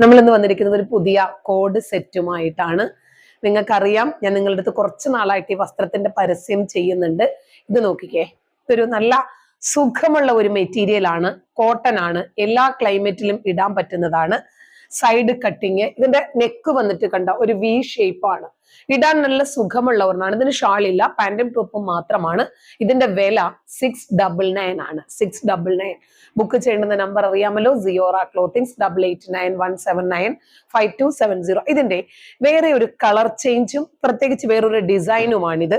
നമ്മൾ ഇന്ന് വന്നിരിക്കുന്നത് ഒരു പുതിയ കോഡ് സെറ്റുമായിട്ടാണ്. നിങ്ങൾക്കറിയാം ഞാൻ നിങ്ങളുടെ അടുത്ത് കുറച്ച് നാളായിട്ട് ഈ വസ്ത്രത്തിന്റെ പരസ്യം ചെയ്യുന്നുണ്ട്. ഇത് നോക്കിക്കേ ഇതൊരു നല്ല സുഖമുള്ള ഒരു മെറ്റീരിയൽ ആണ്. കോട്ടൺ ആണ്. എല്ലാ ക്ലൈമറ്റിലും ഇടാൻ പറ്റുന്നതാണ്. സൈഡ് കട്ടിങ് ഇതിന്റെ നെക്ക് വന്നിട്ട് കണ്ട ഒരു വി ഷേപ്പ് ആണ്. ഇടാൻ നല്ല സുഖമുള്ള ഒരെണ്ണമാണ് ഇതിന് ഷാൾ ഇല്ല പാൻറും ടോപ്പും മാത്രമാണ്. ഇതിന്റെ വില സിക്സ് ഡബിൾ നയൻ ആണ്. സിക്സ് ഡബിൾ നയൻ ബുക്ക് ചെയ്യേണ്ടുന്ന നമ്പർ അറിയാമല്ലോ? Siyora clothings double eight nine one seven nine five two seven zero ഇതിന്റെ വേറെ ഒരു കളർ ചേഞ്ചും പ്രത്യേകിച്ച് വേറൊരു ഡിസൈനുമാണിത്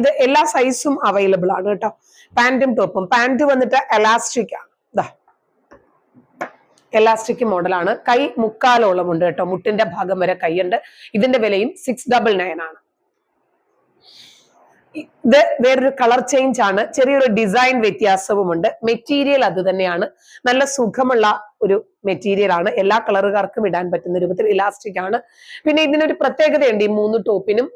ഇത് എല്ലാ സൈസും അവൈലബിൾ ആണ് കേട്ടോ. പാൻറും ടോപ്പും പാന്റ് വന്നിട്ട് എലാസ്റ്റിക് ആണ്. ദാ എലാസ്റ്റിക് മോഡലാണ് കൈ മുക്കാലോളം ഉണ്ട് കേട്ടോ. മുട്ടിന്റെ ഭാഗം വരെ കൈയുണ്ട്. ഇതിന്റെ വിലയും സിക്സ് ഡബിൾ നയൻ ആണ്. ഇത് വേറൊരു കളർ ചേഞ്ച് ആണ്. ചെറിയൊരു ഡിസൈൻ വ്യത്യാസവുമുണ്ട് മെറ്റീരിയൽ അത് തന്നെയാണ്. നല്ല സുഖമുള്ള ഒരു മെറ്റീരിയൽ ആണ്. എല്ലാ കളറുകാർക്കും ഇടാൻ പറ്റുന്ന രൂപത്തിൽ ഇലാസ്റ്റിക് ആണ്. പിന്നെ ഇതിനൊരു പ്രത്യേകതയുണ്ട് ഈ മൂന്ന് ടോപ്പിനും.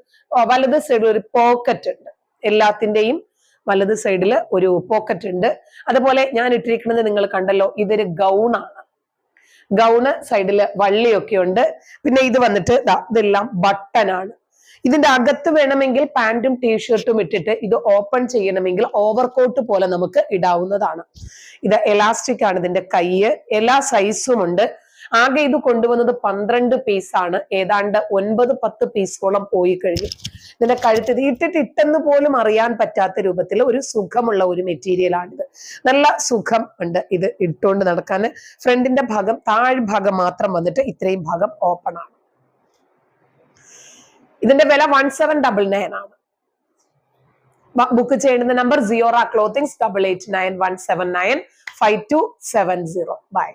വലത് സൈഡിൽ ഒരു പോക്കറ്റ് ഉണ്ട്. എല്ലാത്തിന്റെയും വലത് സൈഡിൽ ഒരു പോക്കറ്റ് ഉണ്ട്. അതുപോലെ ഞാൻ ഇട്ടിരിക്കുന്നത് നിങ്ങൾ കണ്ടല്ലോ ഇതൊരു ഗൗൺ ആണ്. ഗൗണ് സൈഡിൽ വള്ളിയൊക്കെ ഉണ്ട് പിന്നെ ഇത് വന്നിട്ട് ഇതെല്ലാം ബട്ടനാണ് ഇതിന്റെ അകത്ത് വേണമെങ്കിൽ പാന്റും ടീഷർട്ടും ഇട്ടിട്ട് ഇത് ഓപ്പൺ ചെയ്യണമെങ്കിൽ ഓവർകോട്ട് പോലെ നമുക്ക് ഇടാവുന്നതാണ്. ഇത് എലാസ്റ്റിക് ആണ് ഇതിന്റെ കൈ എല്ലാ സൈസും ഉണ്ട്. ആകെ ഇത് കൊണ്ടുവന്നത് പന്ത്രണ്ട് പീസ് ആണ്. ഏതാണ്ട് ഒൻപത് പത്ത് പീസോളം പോയി കഴിഞ്ഞു. ഇതിന്റെ തീറ്റിട്ട് ഇട്ടെന്ന് പോലും അറിയാൻ പറ്റാത്ത രൂപത്തിൽ ഒരു സുഖമുള്ള ഒരു മെറ്റീരിയൽ ഇത്. നല്ല സുഖം ഉണ്ട് ഇത് ഇട്ടുകൊണ്ട് നടക്കാൻ ഫ്രണ്ടിന്റെ ഭാഗം താഴ്ഭാഗം മാത്രം വന്നിട്ട് ഇത്രയും ഭാഗം ഓപ്പൺ ആണ്. ഇതിന്റെ വില വൺ സെവൻ ഡബിൾ നയൻ ആണ്. ബുക്ക് ചെയ്യേണ്ട number Siyora clothings double eight nine one seven nine five two seven zero bye